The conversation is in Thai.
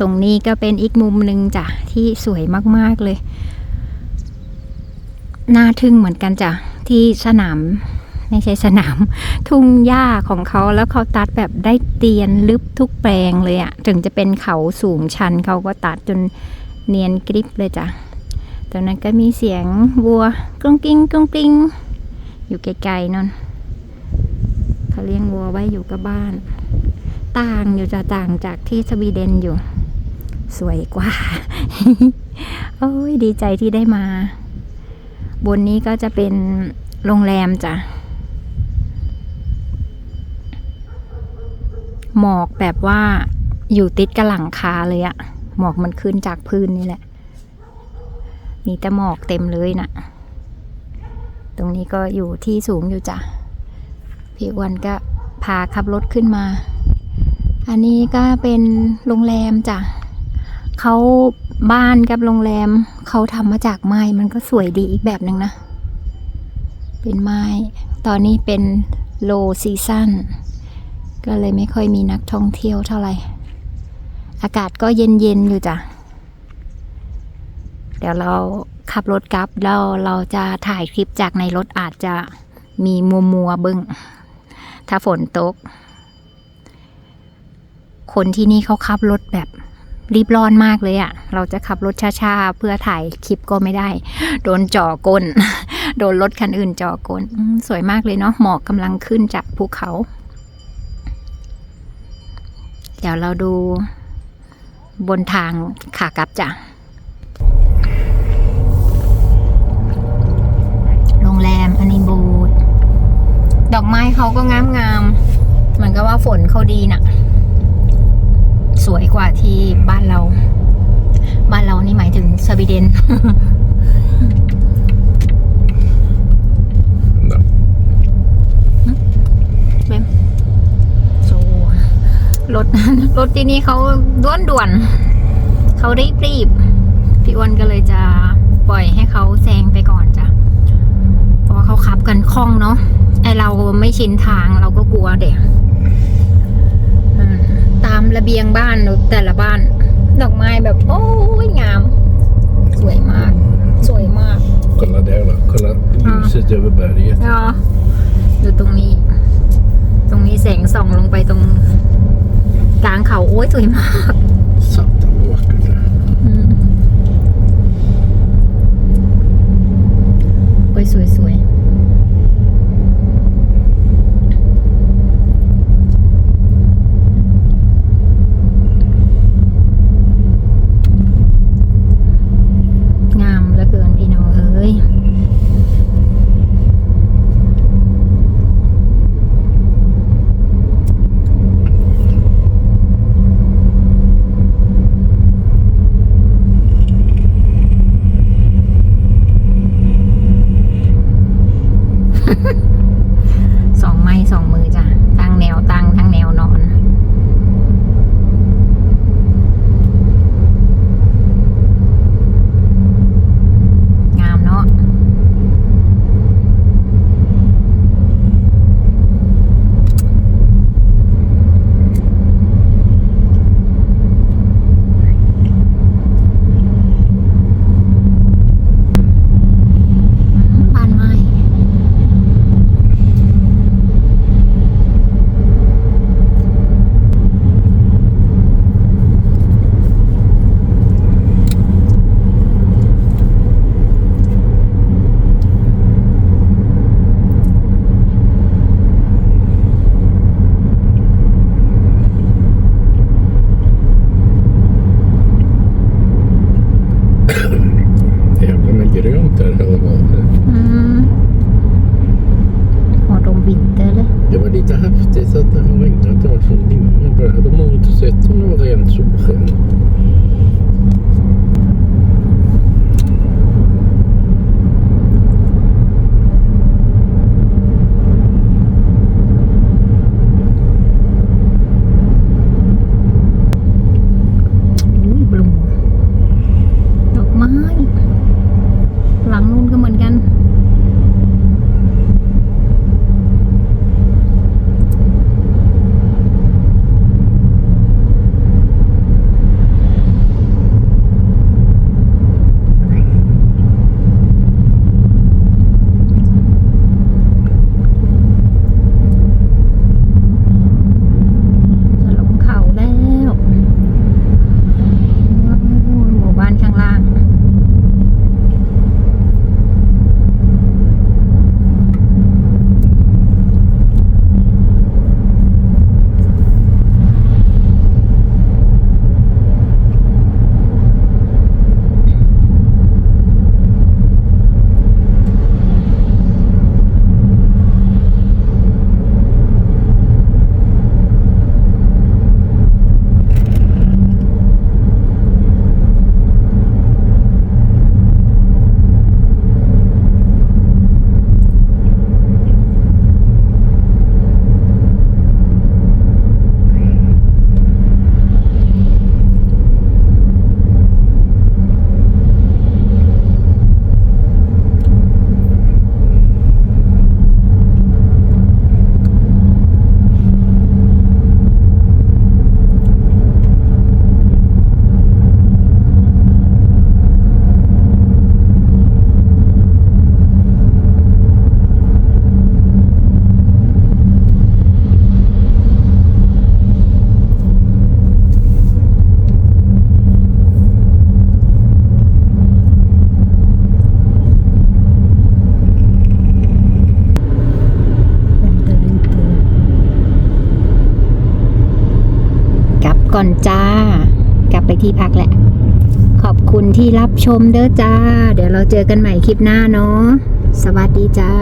ตรงนี้ก็เป็นอีกมุมหนึ่งจ้ะที่สวยมากๆเลย น่าทึ่งเหมือนกันจ้ะที่สนามไม่ใช่สนาม ทุ่งหญ้าของเขาแล้วเขาตัดแบบได้เตียนลึบทุกแปลงเลยอะถึงจะเป็นเขาสูงชันเขาก็ตัดจนเนียนกริบเลยจ้ะตอนนั้นก็มีเสียงวัวกรุงกริงกรุงกริงอยู่ไกลๆนั่นเขาเลี้ยงวัวไว้อยู่กับบ้าน ต่างอยู่จะต่างจากที่สวีเดนอยู่ สวยกว่า โอ้ยดีใจที่ได้มา บนนี้ก็จะเป็นโรงแรมจ้ะ หมอกแบบว่าอยู่ติดกับหลังคาเลยอะหมอกมันขึ้นจากพื้นนี่แหละ มีแต่หมอกเต็มเลยนะตรงนี้ก็อยู่ที่สูงอยู่จ้ะ พี่วันก็พาขับรถขึ้นมา อันนี้ก็เป็นโรงแรมจ้ะ เขาบ้านกับโรงแรมเขาทำมาจากไม้มันก็สวยดีอีกแบบหนึ่งนะ เป็นไม้ ตอนนี้เป็นโลซีซันก็เลยไม่ค่อยมีนักท่องเที่ยวเท่าไหร่ อากาศก็เย็นๆอยู่จ้ะ เดี๋ยวเราขับรถกลับแล้วเราจะถ่ายคลิปจากในรถอาจจะมีมัวมัวเบึ้งถ้าฝนตก คนที่นี่เขาขับรถแบบ รีบร้อนมากเลยอะ่ะ เราจะขับรถช้าๆ เพื่อถ่ายคลิปก็ไม่ได้ โดนจ่อก้น โดนรถคันอื่นจ่อก้น สวยมากเลยเนาะ หมอกกำลังขึ้นจากภูเขา เดี๋ยวเราดูบนทางขากลับจ้ะ โรงแรมอันนี้บูด ดอกไม้เขาก็งามงามๆเหมือนกับว่าฝนเขาดีน่ะ สวยกว่าที่บ้านเรา บ้านเรานี่หมายถึงสวีเดน Да. เบมโซรถรถที่นี่เขาด่วนด่วนๆเขารีบรีบๆพี่อ้วนก็เลยจะปล่อยให้เขาแซงไปก่อนจ้ะ เพราะว่าเขาขับกันคล่องเนาะ ไอเราไม่ชินทางเราก็กลัวเด็กอืมตามระเบียงบ้านแต่ละบ้าน ดอกไม้แบบ โอ้ยงาม สวยมาก สวยมาก Kolla där då. Kolla ljuset över berget. เนาะดูตรงนี้ ตรงนี้แสงส่องลงไปตรงกลางเขาโอ้ยสวยมาก vinter eller vad det mm. Har de vinter eller? Det var lite häftigt att det har regnat och varit sån dimma. Jag hade inte sett om det var rent solsken. ก่อนจ้า กลับไปที่พักแหละ ขอบคุณที่รับชมเด้อจ้า เดี๋ยวเราเจอกันใหม่คลิปหน้าเนาะสวัสดีจ้า